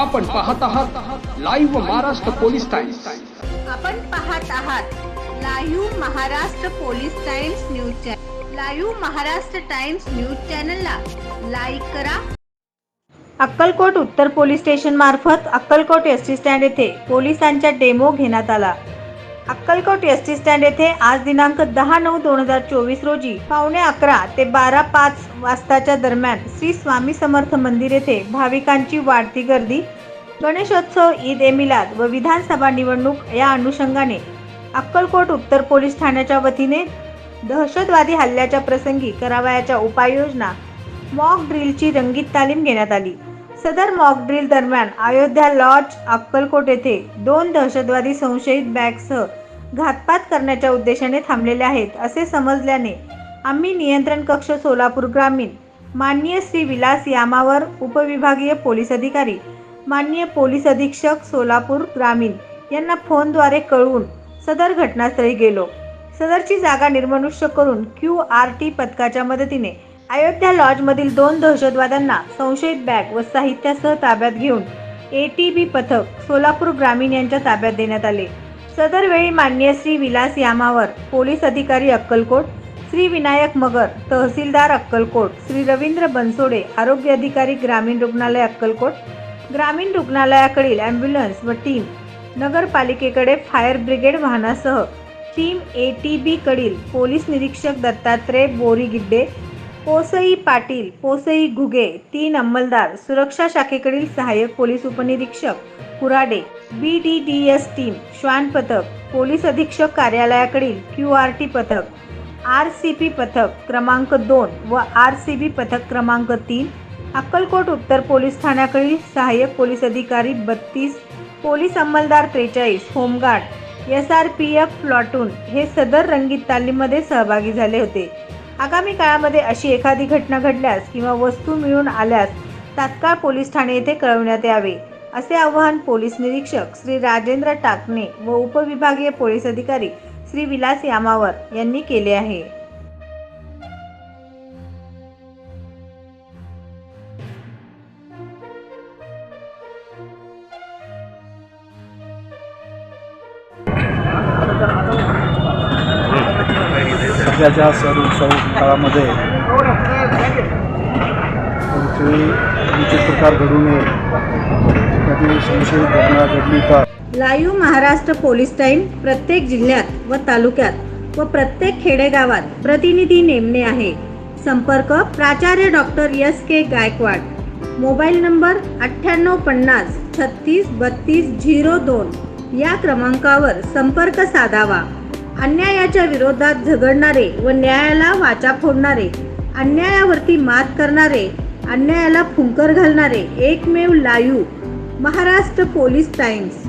आपण पाहत आहात लाईव्ह महाराष्ट्र पोलीस टाइम्स आपण पाहत आहात live Maharashtra police times news channel live Maharashtra times news चॅनलला लाईक करा. अक्कलकोट उत्तर पोलीस स्टेशन मार्फत अक्कलकोट एस टी स्टँड येथे पोलिसांचा डेमो घेण्यात आला. अक्कलकोट एस टी स्टँड येथे आज दिनांक दहा नऊ दोन हजार चोवीस रोजी पावणे अकरा ते बारा पाच वाजताच्या दरम्यान श्री स्वामी समर्थ मंदिर येथे भाविकांची वाढती गर्दी गणेशोत्सव ईद ए मिलाद व विधानसभा निवडणूक या अनुषंगाने अक्कलकोट उत्तर पोलीस ठाण्याच्या वतीने दहशतवादी हल्ल्याच्या प्रसंगी करावयाच्या उपाययोजना मॉक ड्रिलची रंगीत तालीम घेण्यात आली. सदर मॉक ड्रिल दरम्यान अयोध्या लॉज अक्कलकोट येथे दोन दहशतवादी संशयित बॅगसह घातपात करण्याच्या उद्देशाने थांबलेले आहेत असे समजल्याने आम्ही नियंत्रण कक्ष सोलापूर ग्रामीण माननीय श्री विलास यामावर उपविभागीय पोलीस अधिकारी माननीय पोलीस अधीक्षक सोलापूर ग्रामीण यांना फोनद्वारे कळवून सदर घटनास्थळी गेलो. सदरची जागा निर्मनुष्य करून क्यू आर टी पथकाच्या मदतीने अयोध्या लॉजमधील दोन दहशतवाद्यांना संशयित बॅग व साहित्यासह ताब्यात घेऊन ए टी बी पथक सोलापूर ग्रामीण यांच्या ताब्यात देण्यात आले. सदर वेळी मान्य श्री विलास यामावर पोलीस अधिकारी अक्कलकोट श्री विनायक मगर तहसीलदार अक्कलकोट श्री रवींद्र बनसोडे आरोग्य अधिकारी ग्रामीण रुग्णालय अक्कलकोट ग्रामीण रुग्णालयाकडील ॲम्ब्युलन्स व टीम नगरपालिकेकडे फायर ब्रिगेड वाहनासह टीम ए टी बीकडील पोलीस निरीक्षक दत्तात्रय बोरीगिड्डे पोसई पाटील पोसई घुगे तीन अंमलदार सुरक्षा शाखेकडील सहाय्यक पोलीस उपनिरीक्षक Kurade B D D S team श्वान पथक पोलीस अधीक्षक कार्यालयाकडील क्यू आर टी पथक आर सी पी पथक क्रमांक दोन व आर सी बी पथक क्रमांक तीन अक्कलकोट उत्तर पोलीस ठाण्याकडील सहाय्यक पोलीस अधिकारी बत्तीस पोलीस अंमलदार त्रेचाळीस home guard S R P F platoon हे सदर रंगीत तालीममध्ये सहभागी झाले होते. आगामी काळामध्ये अशी एखादी घटना घडल्यास किंवा वस्तू मिळून आल्यास तात्काळ पोलीस ठाणे येथे कळवण्यात यावे असे आवाहन पोलीस निरीक्षक श्री राजेंद्र टाकणे व उपविभागीय पोलीस अधिकारी श्री विलास यामावर यांनी केले आहे. सध्याच्या सण उत्सव काळामध्ये कोणतेही अनुचित प्रकार घडू नये एखादी संशयित घटना घडली तर. लाईव्ह महाराष्ट्र पोलीस टाईम प्रत्येक जिल्ह्यात व तालुक्यात व प्रत्येक खेडेगावात प्रतिनिधी नेमणे आहे. संपर्क प्राचार्य doctor S K Gaikwad. Mobile number अठ्ठ्याण्णव पन्नास छत्तीस बत्तीस झिरो दोन या क्रमांकावर संपर्क साधावा. अन्यायाच्या विरोधात झगडणारे व न्यायाला वाचा फोडणारे अन्यायावरती मात करणारे अन्यायाला फुंकर घालणारे एकमेव लायू महाराष्ट्र पोलीस टाइम्स.